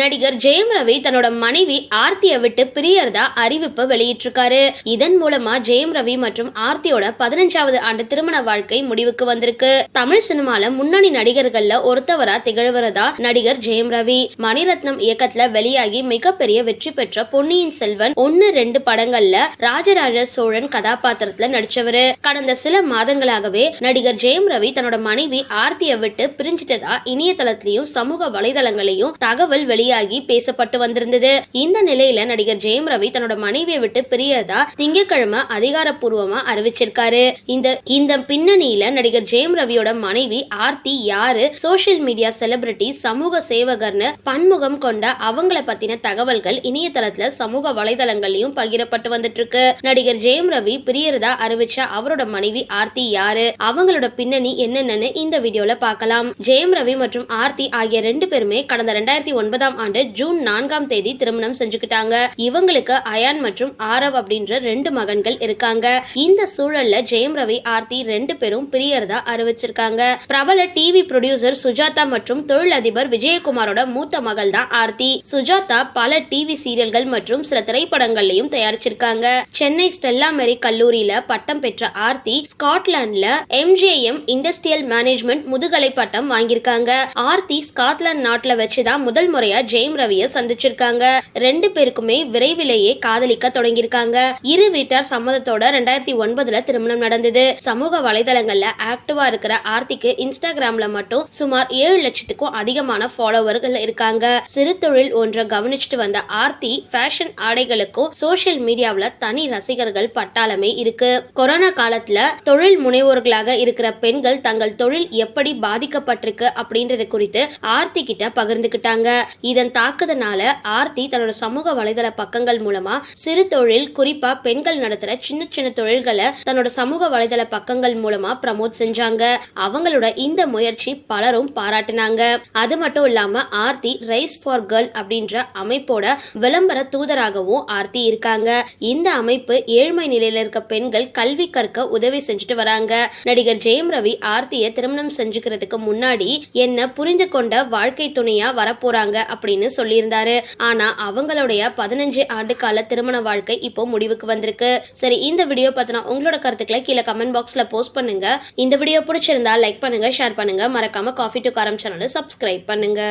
நடிகர் ஜெயம் ரவி தன்னோட மனைவி ஆர்த்தியை விட்டு பிரியறதா அறிவிப்பு வெளியிட்டிருக்காரு. இதன் மூலமா ஜெயம் ரவி மற்றும் ஆர்த்தியோட பதினஞ்சாவது ஆண்டு திருமண வாழ்க்கை முடிவுக்கு வந்திருக்கு. தமிழ் சினிமால முன்னணி நடிகர்கள்ல ஒருத்தவரா திகழ்வரதா நடிகர் ஜெயம் ரவி மணிரத்னம் இயக்கத்துல வெளியாகி மிகப்பெரிய வெற்றி பெற்ற பொன்னியின் செல்வன் ஒன்னு ரெண்டு படங்கள்ல ராஜராஜ சோழன் கதாபாத்திரத்துல நடிச்சவரு. கடந்த சில மாதங்களாகவே நடிகர் ஜெயம் ரவி தன்னோட மனைவி ஆர்த்தியை விட்டு பிரிஞ்சிட்டதா இணையதளத்திலையும் சமூக வலைதளங்களையும் தகவல் வெளியாகி பேசப்பட்டு வந்திருந்தது. இந்த நிலையில நடிகர் ஜெயம் ரவி தன்னோட மனைவியை விட்டு பிரியதா திங்கட்கிழமை அதிகாரப்பூர்வமா அறிவிச்சிருக்காரு. இந்த இந்த பின்னணியில நடிகர் ஜெயம் ரவியோட மனைவி ஆர்த்தி யாரு? சோசியல் மீடியா செலிபிரிட்டி சமூக சேவகர்னு பன்முகம் கொண்ட அவங்கள பத்தின தகவல்கள் இணையதளத்துல சமூக வலைதளங்கள்லயும் பகிரப்பட்டு வந்துட்டு இருக்கு நடிகர் ஜெயம் ரவி பிரியரதா அறிவிச்ச அவரோட மனைவி ஆர்த்தி யாரு? அவங்களோட பின்னணி என்னென்னு இந்த வீடியோல பார்க்கலாம் ஜெயம் ரவி மற்றும் ஆர்த்தி ஆகிய ரெண்டு பேருமே கடந்த ரெண்டாயிரத்தி ஒன்பதாம் ஆண்டு ஜூன் நான்காம் தேதி திருமணம் செஞ்சுக்கிட்டாங்க. இவங்களுக்கு அயான் மற்றும் ஆரவ் அப்படின்ற ரெண்டு மகன்கள் இருக்காங்க. இந்த சூழல்ல ஜெயம் ரவி ஆர்த்தி ரெண்டு பேரும் பிரியறதா அறிவிச்சிருக்காங்க. பிரபல டிவி ப்ரொடியூசர் சுஜாதா மற்றும் தொழிலதிபர் விஜயகுமாரோட மூத்த மகள் தான் ஆர்த்தி. சுஜாதா பல டிவி சீரியல்கள் மற்றும் சில திரைப்படங்கள்லயும் தயாரிச்சிருக்காங்க. சென்னை ஸ்டெல்லா மேரி கல்லூரியில பட்டம் பெற்ற ஆர்த்தி ஸ்காட்லாந்துல எம்ஜேஎம் இண்டஸ்ட்ரியல் மேனேஜ்மெண்ட் முதுகலை பட்டம் வாங்கியிருக்காங்க. ஆர்த்தி ஸ்காட்லாந்து நாட்டுல வச்சுதான் முதல் முறையா ஜெயம் ரவிய சந்திச்சிருக்காங்க. ரெண்டு பேருக்குமே விரைவிலேயே காதலிக்க தொடங்கியிருக்காங்க. இரு வீட்டார் சம்மதத்தோட ரெண்டாயிரத்தி ஒன்பதுல திருமணம் நடந்தது. சமூக வலைதளங்கள்ல ஆக்டிவா இருக்கிற ஆர்த்திக்கு இன்ஸ்டாகிராம்ல மட்டும் சுமார் ஏழு லட்சத்துக்கும் அதிகமான ஃபாலோவர்கள் இருக்காங்க. சிறு தொழில் ஒன்றை கவனிச்சுட்டு வந்த ஆர்த்தி ஃபேஷன் ஆடைகளுக்கும் சோஷியல் மீடியாவில் தனி ரசிகர்கள் பட்டாளமே இருக்கு. கொரோனா காலத்துல தொழில் முனைவோர்களாக இருக்கிற பெண்கள் தங்கள் தொழில் எப்படி பாதிக்கப்பட்டிருக்கு அப்படின்றது குறித்து ஆர்த்தி கிட்ட பகிர்ந்துக்கிட்டாங்க இதன் தாக்குதனால ஆர்த்தி தன்னோட சமூக வலைதள பக்கங்கள் மூலமா சிறு தொழில் குறிப்பா பெண்கள் நடத்துற சின்ன சின்ன தொழில்களை தன்னோட சமூக வலைதள பக்கங்கள் மூலமா ப்ரமோட் செஞ்சாங்க. அவங்களோட இந்த முயற்சி பலரும் பாராட்டினாங்க. அது மட்டும் இல்லாம ஆர்த்தி ரைஸ் ஃபார் கேர்ள் அப்படின்ற அமைப்போட விளம்பர தூதராகவும் ஆர்த்தி இருக்காங்க. இந்த அமைப்பு ஏழ்மை நிலையில இருக்க பெண்கள் கல்வி கற்க உதவி செஞ்சுட்டு வராங்க. நடிகர் ஜெயம் ரவி ஆர்த்தியை திருமணம் செஞ்சுக்கிறதுக்கு முன்னாடி என்ன புரிந்து கொண்ட வாழ்க்கை துணையா வரப்போறாங்க அப்படின்னு சொல்லியிருந்தாரு. ஆனா அவங்களுடைய பதினஞ்சு ஆண்டு கால திருமண வாழ்க்கை இப்போ முடிவுக்கு வந்திருக்கு. சரி இந்த வீடியோ பத்தின உங்களோட கருத்துக்களை கீழே கமெண்ட் பாக்ஸ்ல போஸ்ட் பண்ணுங்க. இந்த வீடியோ பிடிச்சிருந்தா லைக் பண்ணுங்க ஷேர் பண்ணுங்க. மறக்காம காஃபி டு காரம் சேனலை சப்ஸ்கிரைப் பண்ணுங்க.